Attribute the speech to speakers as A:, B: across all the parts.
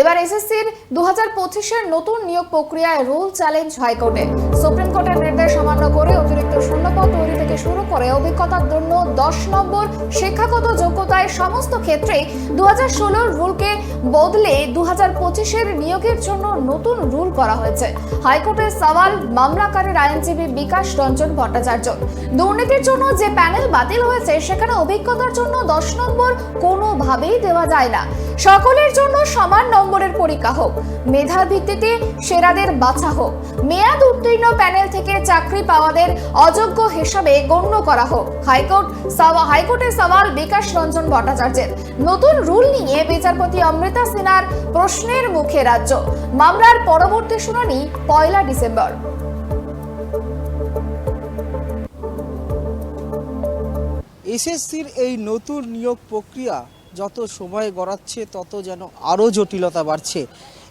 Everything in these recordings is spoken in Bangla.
A: এবার এসএসসির দু হাজার পঁচিশের নতুন নিয়োগ প্রক্রিয়ায় রুল চ্যালেঞ্জ হাইকোর্টে। সুপ্রিম কোর্টের নির্দেশ অমান্য করে অতিরিক্ত শূন্যপদ তৈরি থেকে শুরু করে অভিজ্ঞতার জন্য দশ নম্বর শিক্ষাগত যোগ্যতায় সমস্ত ক্ষেত্রে দু হাজার রুলকে বদলে দু হাজার পঁচিশের নিয়োগের জন্য নতুন রুল করা হয়েছে। হাইকোর্টের সওয়াল মামলাকারীর আইনজীবী বিকাশ রঞ্জন ভট্টাচার্য। দুর্নীতির জন্য যে প্যানেল বাতিল হয়েছে, সেখানে অভিজ্ঞতার জন্য দশ নম্বর কোনোভাবেই দেওয়া যায় না। সকলের জন্য সমান নম্বরের পরীক্ষা হোক। মেধার ভিত্তিতে সেরাদের বাছা হোক। মেয়াদ উত্তীর্ণ প্যানেল থেকে চাকরি পাওয়াদের অযোগ্য হিসাবে গণ্য করা হোক। হাইকোর্ট সাওয়া- হাইকোর্টের সওয়াল বিকাশ রঞ্জন ভট্টাচার্যের। নতুন রুল নিয়ে বিচারপতি অমৃতা সিনহার প্রশ্নের মুখে রাজ্য। মামলার পরবর্তী শুনানি পয়লা ডিসেম্বর।
B: এসএসসির এই নতুন নিয়োগ প্রক্রিয়া যত সময় গড়াচ্ছে, তত যেন আরও জটিলতা বাড়ছে।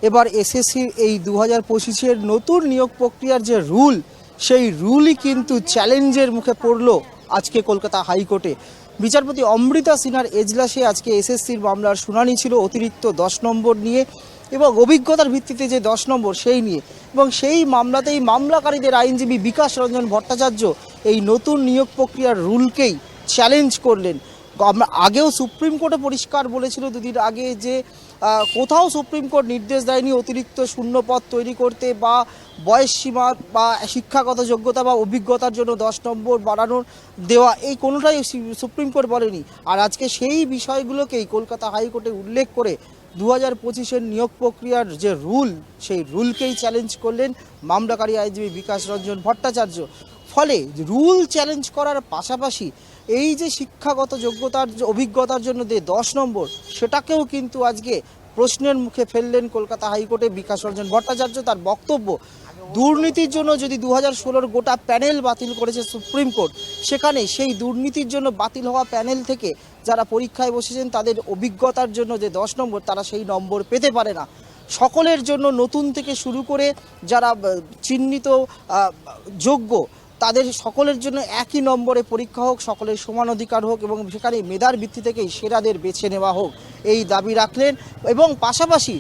B: এবার এসএসসির এই দু হাজার পঁচিশের নতুন নিয়োগ প্রক্রিয়ার যে রুল, সেই রুলই কিন্তু চ্যালেঞ্জের মুখে পড়ল আজকে কলকাতা হাইকোর্টে। বিচারপতি অমৃতা সিনহার এজলাসে আজকে এসএসসির মামলার শুনানি ছিল অতিরিক্ত দশ নম্বর নিয়ে এবং অভিজ্ঞতার ভিত্তিতে যে দশ নম্বর, সেই নিয়ে। এবং সেই মামলাতেই মামলাকারীদের আইনজীবী বিকাশ রঞ্জন ভট্টাচার্য এই নতুন নিয়োগ প্রক্রিয়ার রুলকেই চ্যালেঞ্জ করলেন। আমরা আগেও সুপ্রিম কোর্টে পরিষ্কার বলেছিল দুদিন আগে যে কোথাও সুপ্রিম কোর্ট নির্দেশ দেয়নি অতিরিক্ত শূন্যপদ তৈরি করতে বা বয়স সীমা বা শিক্ষাগত যোগ্যতা বা অভিজ্ঞতার জন্য দশ নম্বর বাড়ানোর দেওয়া, এই কোনোটাই সুপ্রিম কোর্ট বলেনি। আর আজকে সেই বিষয়গুলোকেই কলকাতা হাইকোর্টে উল্লেখ করে দু হাজার পঁচিশের নিয়োগ প্রক্রিয়ার যে রুল, সেই রুলকেই চ্যালেঞ্জ করলেন মামলাকারী আইনজীবী বিকাশ রঞ্জন ভট্টাচার্য। ফলে রুল চ্যালেঞ্জ করার পাশাপাশি এই যে শিক্ষাগত যোগ্যতার অভিজ্ঞতার জন্য যে দশ নম্বর, সেটাকেও কিন্তু আজকে প্রশ্নের মুখে ফেললেন কলকাতা হাইকোর্টে বিকাশ রঞ্জন ভট্টাচার্য। তার বক্তব্য, দুর্নীতির জন্য যদি দু হাজার গোটা প্যানেল বাতিল করেছে সুপ্রিম কোর্ট, সেখানে সেই দুর্নীতির জন্য বাতিল হওয়া প্যানেল থেকে যারা পরীক্ষায় বসেছেন, তাদের অভিজ্ঞতার জন্য যে দশ নম্বর, তারা সেই নম্বর পেতে পারে না। সকলের জন্য নতুন থেকে শুরু করে যারা চিহ্নিত যোগ্য তাদের সকলের জন্য একই নম্বরে পরীক্ষা হোক, সকলের সমান অধিকার হোক এবং সেখানে মেধার ভিত্তি থেকেই সেরাদের বেছে নেওয়া হোক, এই দাবি রাখলেন। এবং পাশাপাশি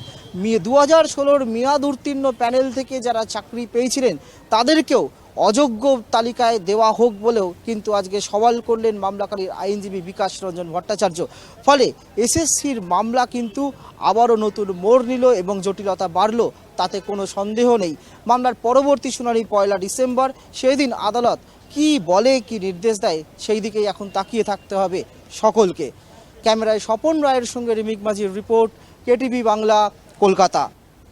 B: দু হাজার ষোলোর মেয়াদ উত্তীর্ণ প্যানেল থেকে যারা চাকরি পেয়েছিলেন, তাদেরকেও অযোগ্য তালিকায় দেওয়া হোক বলেও কিন্তু আজকে সওয়াল করলেন মামলাকারীর আইনজীবী বিকাশ রঞ্জন ভট্টাচার্য। ফলে এসএসসির মামলা কিন্তু আবারও নতুন মোড় নিল এবং জটিলতা বাড়লো, তাতে কোনো সন্দেহ নেই। মামলার পরবর্তী শুনানি পয়লা ডিসেম্বর সেই দিন আদালত কি বলে, কি নির্দেশ দেয়, সেই দিকেই এখন তাকিয়ে থাকতে হবে সকলকে। ক্যামেরায় স্বপন রায়ের সঙ্গে রিমিক মাঝির রিপোর্ট, কেটিভি বাংলা, কলকাতা।